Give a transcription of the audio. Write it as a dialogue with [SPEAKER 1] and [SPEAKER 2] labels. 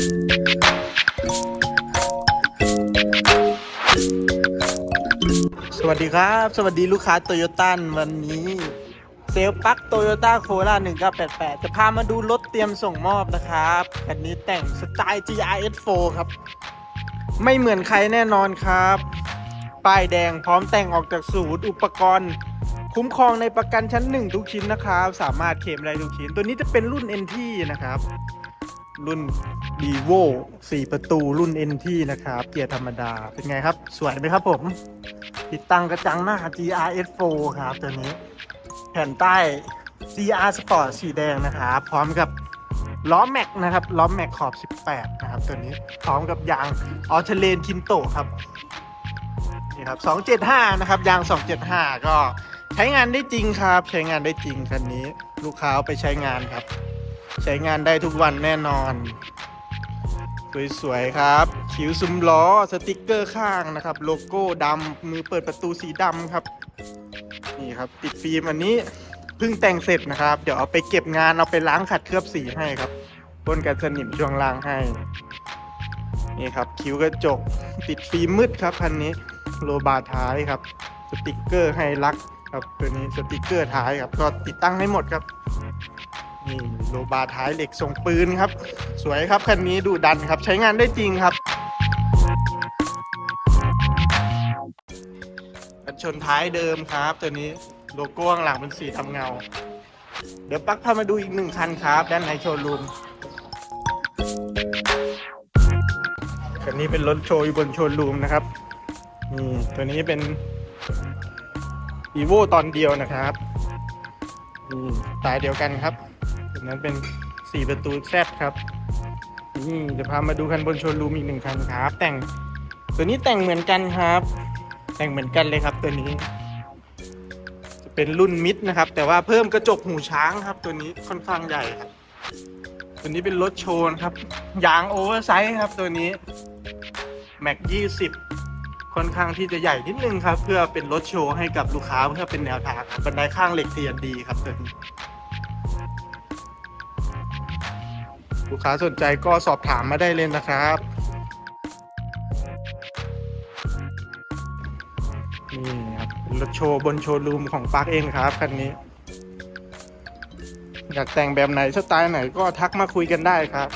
[SPEAKER 1] สวัสดีครับ สวัสดีลูกค้าโตโยต้าวันนี้ เซลปักโตโยต้าโคราช1988จะพามาดูรถเตรียมส่งมอบนะครับคันนี้แต่งสไตล์ GRS4 ครับ ไม่เหมือนใครแน่นอนครับ ป้ายแดงพร้อมแต่งออกจากศูนย์อุปกรณ์ คุ้มครองในประกันชั้นหนึ่งทุกชิ้นนะครับ สามารถเคลมได้ทุกชิ้น ตัวนี้จะเป็นรุ่น NT นะครับ รุ่น d e v o 4 ประตูรุ่น NT นะครับ เกียร์ธรรมดา เป็นไงครับ สวยไหมครับผม ติดตั้งกระจังหน้า GRS4 ครับตัวนี้ แผ่นใต้ CR Sport สีแดงนะครับ พร้อมกับล้อแม็กนะครับ ล้อแม็กขอบ 18 นะครับ ตัวนี้ พร้อมกับยางออเทเลนคินโตครับ นี่ครับ 275 นะครับ ยาง 275 ก็ใช้งานได้จริงครับ ใช้งานได้จริงคันนี้ ลูกค้าไปใช้งานครับ ใช้งานได้ทุกวันแน่นอน สวยๆครับ คิ้วซุ้มล้อสติกเกอร์ข้างนะครับ โลโก้ดำมือเปิดประตูสีดำครับ นี่ครับ ติดฟิล์มอันนี้เพิ่งแต่งเสร็จนะครับ เดี๋ยวเอาไปเก็บงานเอาไปล้างขัดเคลือบสีให้ครับพ่นกันสนิมช่วงล่างให้ นี่ครับ คิ้วกระจก ติดฟิล์มมืดครับคันนี้โลบาร์ท้ายครับ สติกเกอร์ไฮลักครับตัวนี้สติกเกอร์ท้ายครับ ก็ติดตั้งให้หมดครับ นี่โลบาร์ท้ายเหล็กทรงปืนครับ สวยครับคันนี้ดูดันครับ ใช้งานได้จริงครับกันชนท้ายเดิมครับ ตัวนี้โลโก้ข้างหลังเป็นสีทำเงา เดี๋ยวปักพามาดูอีกหนึ่งคันครับ ด้านในโชว์รูมคันนี้เป็นรถโชว์อยู่บนโชว์รูมนะครับนี่ตัวนี้เป็น e v o ตอนเดียวนะครับนี่สายเดียวกันครับ นั้นเป็น 4 ประตูแซดครับ นี่จะพามาดูคันบนโชว์รูมอีกหนึ่งคันครับ แต่งตัวนี้แต่งเหมือนกันครับ แต่งเหมือนกันเลยครับตัวนี้ จะเป็นรุ่นมิดนะครับ แต่ว่าเพิ่มกระจกหูช้างครับ ตัวนี้ค่อนข้างใหญ่ครับ ตัวนี้เป็นรถโชว์ครับ ยางโอเวอร์ไซส์ครับตัวนี้แม็กยี่สิบค่อนข้างที่จะใหญ่นิดนึงครับ เพื่อเป็นรถโชว์ให้กับลูกค้าเพื่อเป็นแนวทางบันไดข้างเหล็กเทียนดีครับตัวนี้ ลูกค้าสนใจก็สอบถามมาได้เลยนะครับ นี่ครับเป็นรถโชว์บนโชว์รูมของปาร์คเองครับคันนี้ อยากแต่งแบบไหนสไตล์ไหนก็ทักมาคุยกันได้ครับ